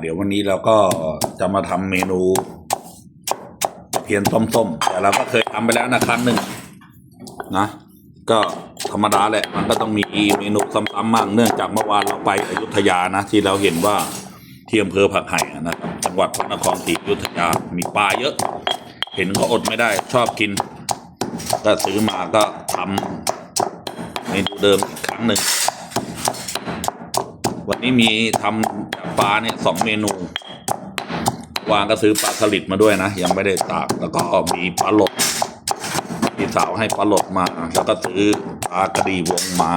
เดี๋ยววันนี้เราก็จะมาทำเมนู เพียนต้มๆแต่เราก็เคยทำไปแล้วนะครั้งหนึ่งนะก็ธรรมดาแหละมันก็ต้องมีเมนูซ้ำๆมั่งเนื่องจากเมื่อวานเราไปอยุธยานะ ที่เราเห็นว่าที่อำเภอผักไห่นะครับจังหวัดพระนครศรีอยุธยามีปลาเยอะ เห็นเขาอดไม่ได้ชอบกิน ก็ซื้อมาก็ทำเมนูเดิมอีกครั้งหนึ่ง วันนี้มีทำจากปลาเนี่ยสองเมนู วางก็ซื้อปลาสลิดมาด้วยนะ ยังไม่ได้ตากแล้วก็มีปลาหลดพี่สาวให้ปลาหลดมา แล้วก็ซื้อปลากระดีวงมา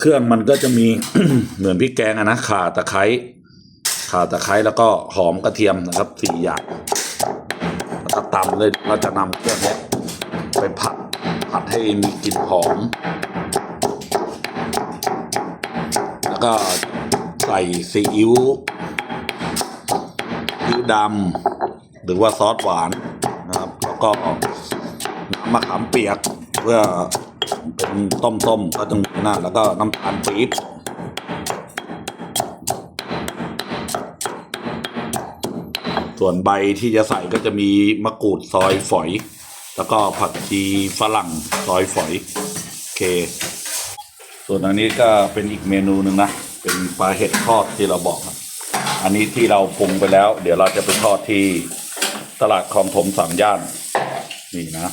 เครื่องมันก็จะมีเหมือนพริกแกงอะนะข่าตะไคร้ข่าตะไคร้แล้วก็หอมกระเทียมนะครับสี่อย่างแล้วก็ตำเลยเราจะนำเครื่องนี้ไปผัดผัดให้มีกลิ่นหอม ก็ใส่ซีอิ๊วซีอิ๊วดำหรือว่าซอสหวานนะครับ แล้วก็น้ำมะขามเปียกเพื่อเป็นต้มๆก็ต้องมีนั่นแล้วก็น้ำตาลปี๊บส่วนใบที่จะใส่ก็จะมีมะกรูดซอยฝอย แล้วก็ผักชีฝรั่งซอยฝอย โอเค ส่วนอันนี้ก็เป็นอีกเมนูหนึ่งนะ เป็นปลาเห็ดทอดที่เราบอก อันนี้ที่เราปรุงไปแล้ว เดี๋ยวเราจะไปทอดที่ตลาดคลองถมสามย่าน นี่นะ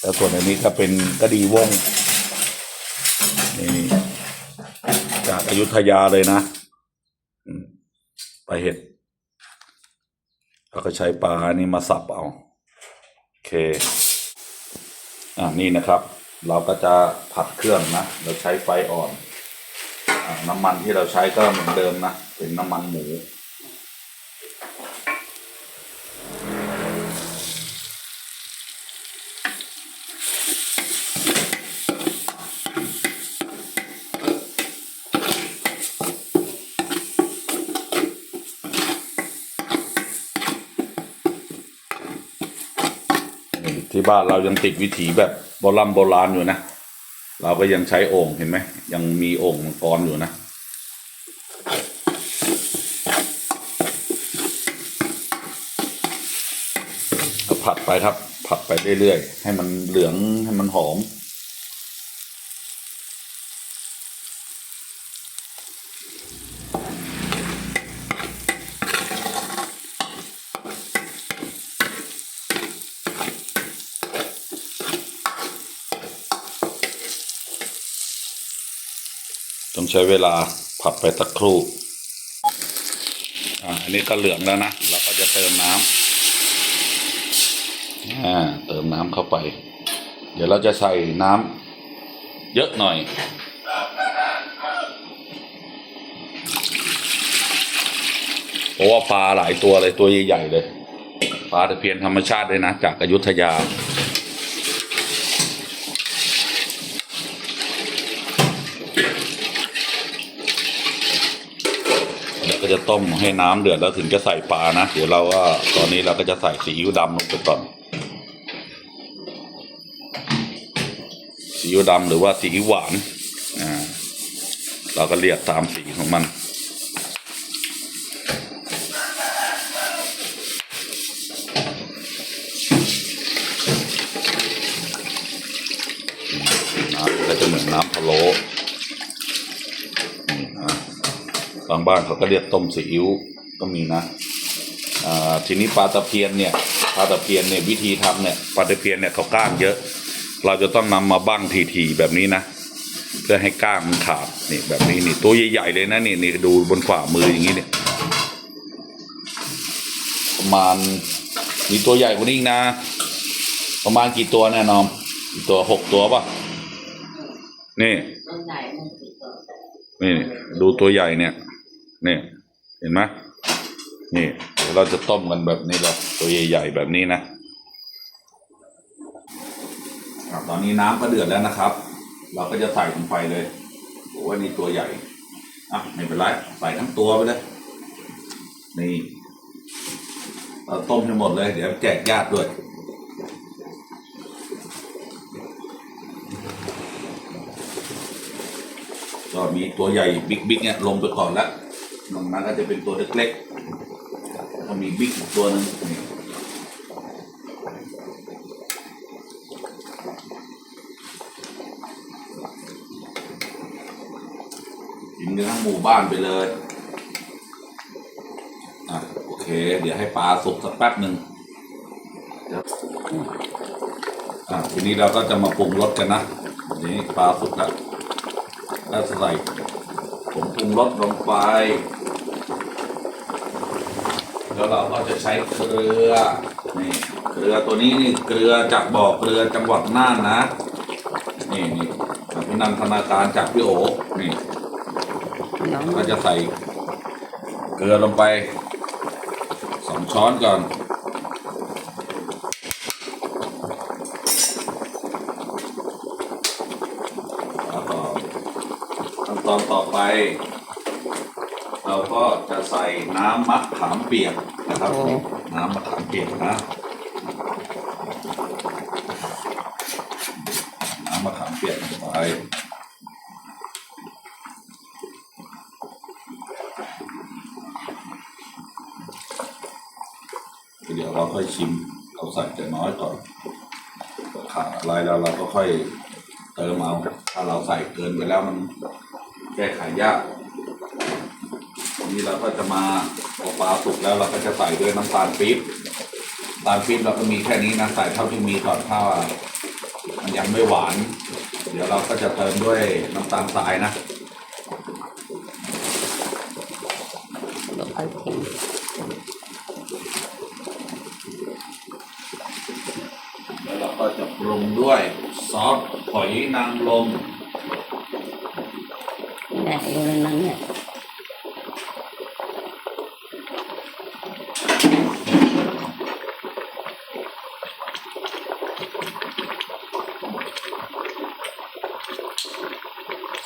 แล้วส่วนอันนี้ก็เป็นกระดีวงนี่จากอายุทยาเลยนะปลาเห็ดเราก็ใช้ปลานี่มาสับเอา โอเค อ่านี่นะครับ เราก็จะผัดเครื่องนะ เราใช้ไฟอ่อนอน้ำมันที่เราใช้ก็เหมือนเดิมนะ เป็นน้ำมันหมู ที่บ้านเรายังติดวิถีแบบโบราณโบราณอยู่นะ เราก็ยังใช้โอ่งเห็นไหม ยังมีโอ่งมังกรอยู่นะ ผัดไปครับ ผัดไปเรื่อยๆ ให้มันเหลืองให้มันหอม ต้องใช้เวลาผัดไปสักครู่อ่าอันนี้ก็เหลืองแล้วนะเราก็จะเติมน้ำอ่าเติมน้ำเข้าไป เดี๋ยวเราจะใส่น้ำเยอะหน่อยเพราะว่าปลาหลายตัวเลยตัวใหญ่ๆเลยปลาตะเพียนธรรมชาติเลยนะ จากอายุทยา แล้วก็จะต้มให้น้ำเดือดแล้วถึงจะใส่ปลานะเดี๋ยวเราก็ตอนนี้เราก็จะใส่ซีอิ๊วดำลงไปก่อนซีอิ๊วดำหรือว่าซีอิ๊วหวานอ่าเราก็เรียกตามสีของมันน้ำก็จะเหมือนน้ำพะโล้นี่นะ บางบ้านเขาก็เรียกต้มซีอิ๊วก็มีนะอ่าทีนี้ปลาตะเพียนเนี่ยปลาตะเพียนเนี่ยวิธีทำเนี่ยปลาตะเพียนเนี่ยเขาก้างเยอะ เราจะต้องนำมาบ้างทีๆแบบนี้นะ เพื่อให้ก้างมันขาดนี่แบบนี้นี่ตัวใหญ่ๆเลยนะนี่นี่ดูบนฝ่ามืออย่างนี้เนี่ยประมาณมีตัวใหญ่กว่านี้นะ ประมาณกี่ตัวแน่นอนตัวหกตัวป่ะนี่นี่ดูตัวใหญ่เนี่ย นี่เห็นไหมนี่เราจะต้มกันแบบนี้เลยตัวใหญ่ๆแบบนี้นะตอนนี้น้ำก็เดือดแล้วนะครับ เราก็จะใส่ลงไปเลยโอ้ยนี่ตัวใหญ่อะไม่เป็นไรใส่ทั้งตัวไปเลยนี่เราต้มให้หมดเลย เดี๋ยวแจกญาติด้วยก็มีตัวใหญ่บิ๊กบิ๊กเนี่ยลงไปก่อนแล้ว นอกนั้นก็จะเป็นตัวเล็กๆก็มีบิ๊กตัวนึงกินกันทั้งหมู่บ้านไปเลยอะโอเค เดี๋ยวให้ปลาสุกสักแป๊บหนึ่งอะทีนี้เราก็จะมาปรุงรสกันนะนี่ปลาสุกแล้วแล้วใส่ผงปรุงรสลงไป แล้วเราก็จะใช้เกลือนี่เกลือตัวนี้นี่เกลือจากบ่อเกลือจังหวัดน่านนะนี่นี่พี่นันธนาการจากพี่โอนี่น้องก็จะใส่เกลือลงไปสองช้อนก่อนแล้วก็ขั้นตอนต่อไป เราก็จะใส่น้ำมะขามเปียกนะครับ น้ำมะขามเปียกนะน้ำมะขามเปียกลงไปเดี๋ยวเราค่อยชิมเราใส่แต่น้อยก่อนขาดอะไรแล้วเราก็ค่อยเติมเอาถ้าเราใส่เกินไปแล้วมันแก้ไขยากที นี้เราก็จะมาพอปลาสุกแล้วเราก็จะใส่ด้วยน้ำตาลปี๊บน้ำตาลปี๊บเราก็มีแค่นี้นะใส่เท่าที่มีก่อนถ้ามันยังไม่หวาน เดี๋ยวเราก็จะเติมด้วยน้ำตาลทรายนะบอเคแล้วเราก็จะปรุงด้วยซอสหอยนางรมแหละอยนนั้นเนี่ย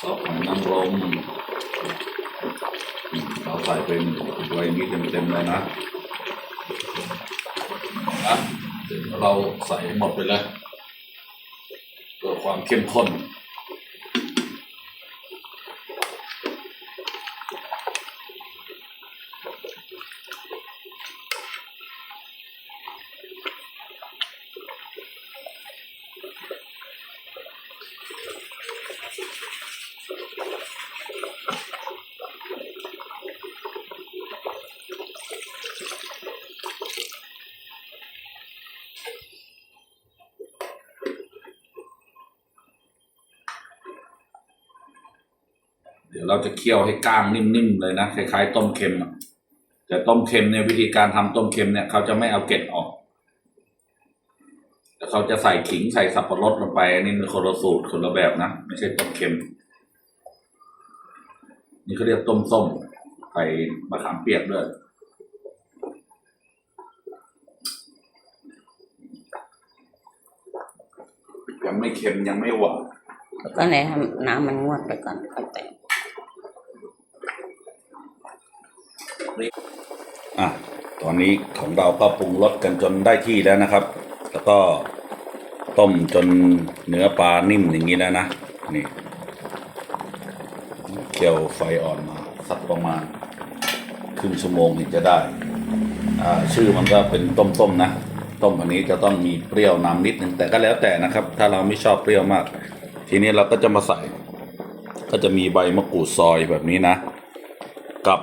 ซอสหอยนางร มเราใส่เป็นไว้นี้เต็มๆเลยนะนะเดี๋ยวเราใส่หมดไปเลยเพื่อความเข้มข้น เราจะเคี่ยวให้ก้างนิ่มๆเลยนะคล้ายๆต้มเค็มอะแต่ต้มเค็มเนี่ยวิธีการทำต้มเค็มเนี่ยเขาจะไม่เอาเกล็ดออกแต่เขาจะใส่ขิงใส่สับปะรดลงไปอันนี้เป็นคนละสูตรคนละแบบนะไม่ใช่ต้มเค็ม นี่เขาเรียกต้มส้มใส่มะขามเปียกด้วยยังไม่เค็มยังไม่หวานแล้วก็เลยทำน้ำมันงวดไปก่อนค่อยแต่ง อะตอนนี้ของเราก็ปรุงรสกันจนได้ที่แล้วนะครับ แล้วก็ต้มจนเนื้อปลานิ่มอย่างนี้แล้วนะนี่เคี่ยวไฟอ่อนมาสักประมาณครึ่งชั่วโมงถึงจะได้อ่าชื่อมันก็เป็นต้มๆนะ ต้มอันนี้จะต้องมีเปรี้ยวนำนิดนึงแต่ก็แล้วแต่นะครับ ถ้าเราไม่ชอบเปรี้ยวมาก ทีนี้เราก็จะมาใส่ ก็จะมีใบมะกรูดซอยแบบนี้นะ กับ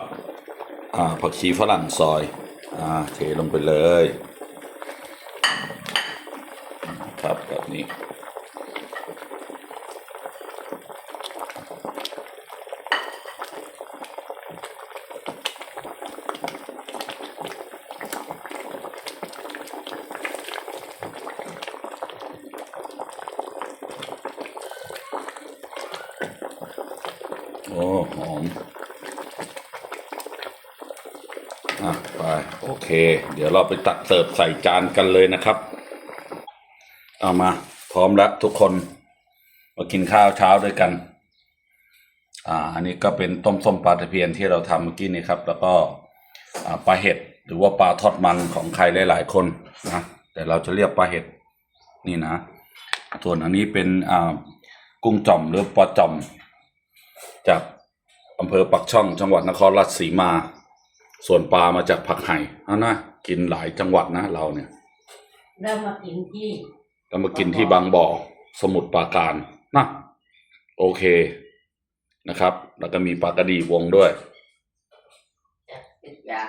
ผักชีฝรั่งซอยอ่าเทลงไปเลยครับแบบนี้โอ้หอม อะไป โอเค เดี๋ยวเราไปตักเสิร์ฟใส่จานกันเลยนะครับ เอามา พร้อมแล้วทุกคนมากินข้าวเช้าด้วยกัน อ่า อันนี้ก็เป็นต้มส้มปลาตะเพียนที่เราทำเมื่อกี้นี้ครับ แล้วก็ปลาเห็ดหรือว่าปลาทอดมันของใครหลาย ๆ คนนะแต่เราจะเรียกปลาเห็ดนี่นะ ส่วนอันนี้เป็นอ่ากุ้งจ่อมหรือปลาจ่อม จากอำเภอปักช่องจังหวัดนครราชสีมา ส่วนปลามาจากผักไห่เอานะกินหลายจังหวัดนะเราเนี่ยเริ่มมากินที่แล้วมากินที่บางบ่อสมุทรปราการนะโอเคนะครับ แล้วก็มีปลากระดีวงด้วยติดยา